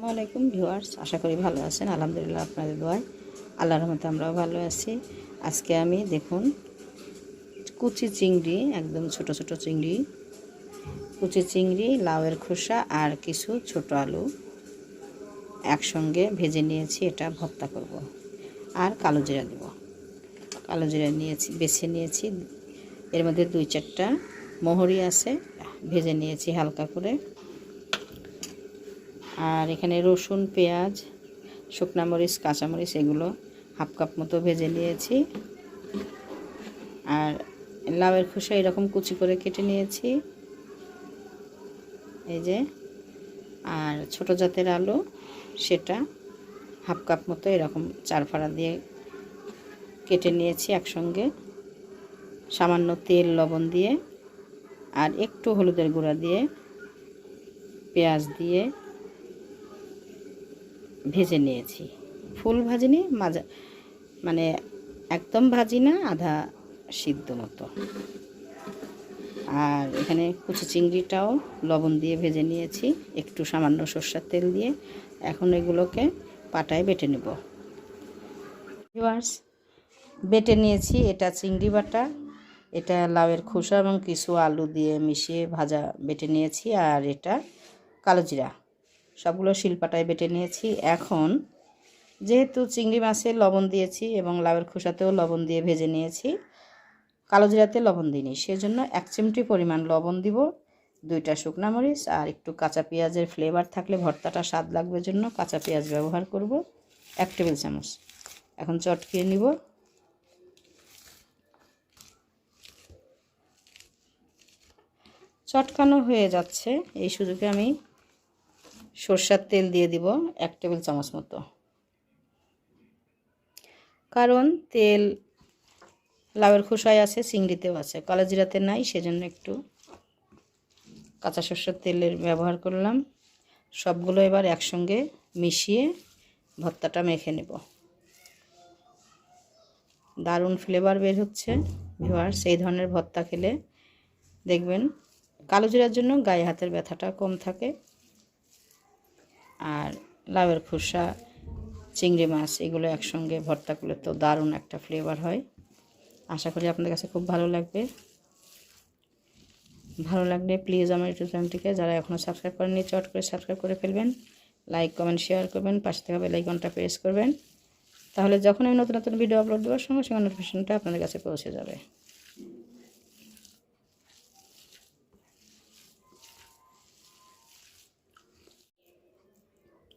আসসালামু আলাইকুম ভিউয়ার্স, আশা করি ভালো আছেন। আলহামদুলিল্লাহ আপনাদের দোয়ায়। আল্লাহর রহমতে আমরাও ভালো আছি। আজকে আমি দেখুন, কুচি চিংড়ি, একদম ছোট ছোট চিংড়ি, কুচি চিংড়ি, লাউয়ের খোসা আর কিছু ছোট আলু একসঙ্গে ভেজে নিয়েছি, এটা ভর্তা করব। আর কালো জিরা দেব। কালো জিরা নিয়েছি, বেছে নিয়েছি। এর মধ্যে দুই চারটা মোহরি আছে, ভেজে নিয়েছি হালকা করে। আর এখানে রসুন, পেঁয়াজ, শুকনা মরিচ কাঁচামরিচ এগুলো হাফ কাপ মতো ভেজে নিয়েছি। আর লাউয়ের খোসা এরকম কুচি করে কেটে নিয়েছি। এই যে, আর ছোট জাতের আলু, সেটা হাফ কাপ মতো এরকম চার ফাড়া দিয়ে কেটে নিয়েছি একসঙ্গে। সামান্য তেল, লবণ দিয়ে, আর একটু হলুদের গুঁড়া দিয়ে, পেঁয়াজ দিয়ে ভেজে নিয়েছি। ফুল ভাজিনি, মাজা মানে একদম ভাজি না, আধা সিদ্ধ মতো। আর এখানে কুচি চিংড়িটাও লবণ দিয়ে ভেজে নিয়েছি, একটু সামান্য সর্ষার তেল দিয়ে। এখন এগুলোকে পাটায় বেটে নেব। ভিউয়ার্স, বেটে নিয়েছি এটা চিংড়ি বাটা। এটা লাউয়ের খোসা এবং কিছু আলু দিয়ে মিশিয়ে ভাজা বেটে নিয়েছি। আর এটা কালো জিরা। সবগুলো শিলপাটায় বেটে নিয়েছি। এখন যেহেতু চিংড়ি মাছে লবণ দিয়েছি এবং লাউয়ের খোসাতেও লবণ দিয়ে ভেজে নিয়েছি, কালো জিরাতে লবণ দিইনি। সেজন্য এক চিমটি পরিমাণ লবণ দিব, দুইটা শুকনা মরিচ আর একটু কাঁচা পেঁয়াজের ফ্লেভার থাকলে ভর্তাটা স্বাদ লাগবে জন্য কাঁচা পেঁয়াজ ব্যবহার করব এক টেবিল চামচ। এখন চটকিয়ে নিব। চটকানো হয়ে যাচ্ছে। এই সুযোগে আমি সর্ষার তেল দিয়ে দিব এক টেবিল চামচ মতো। কারণ তেল লাউয়ের খোসায় আছে, চিংড়িতেও আছে। কালাজিরাতে নাই, সেজন্য একটু কাঁচা সর্ষের তেলের ব্যবহার করলাম। সবগুলো এবার একসঙ্গে মিশিয়ে ভর্তাটা মেখে নেব। দারুণ ফ্লেভার বের হচ্ছে ভিওয়ার সেই ধরনের ভর্তা খেলে দেখবেন কালো জিরার জন্য গায়ে হাতের ব্যথাটা কম থাকে। আর লাউয়ের খোসা, চিংড়ি মাছ, এগুলো একসঙ্গে ভর্তা করলে তো দারুণ একটা ফ্লেভার হয়। আশা করি আপনাদের কাছে খুব ভালো লাগবে। ভালো লাগলে প্লিজ আমার ইউটিউব চ্যানেলটিকে যারা এখনও সাবস্ক্রাইব করেননি, চট করে সাবস্ক্রাইব করে ফেলবেন। লাইক কমেন্ট শেয়ার করবেন। পাশে থেকে বেলাইকনটা প্রেস করবেন। তাহলে যখন আমি নতুন নতুন ভিডিও আপলোড দেওয়ার সঙ্গে সঙ্গে নোটিফিকেশনটা আপনাদের কাছে পৌঁছে যাবে।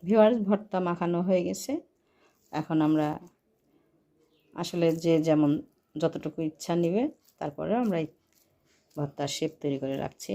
ভিওয়ার্স ভর্তা মাখানো হয়ে গেছে। এখন আমরা আসলে যে যেমন যতটুকু ইচ্ছা নিবে তারপরে আমরা ভর্তার শেপ তৈরি করে রাখছি।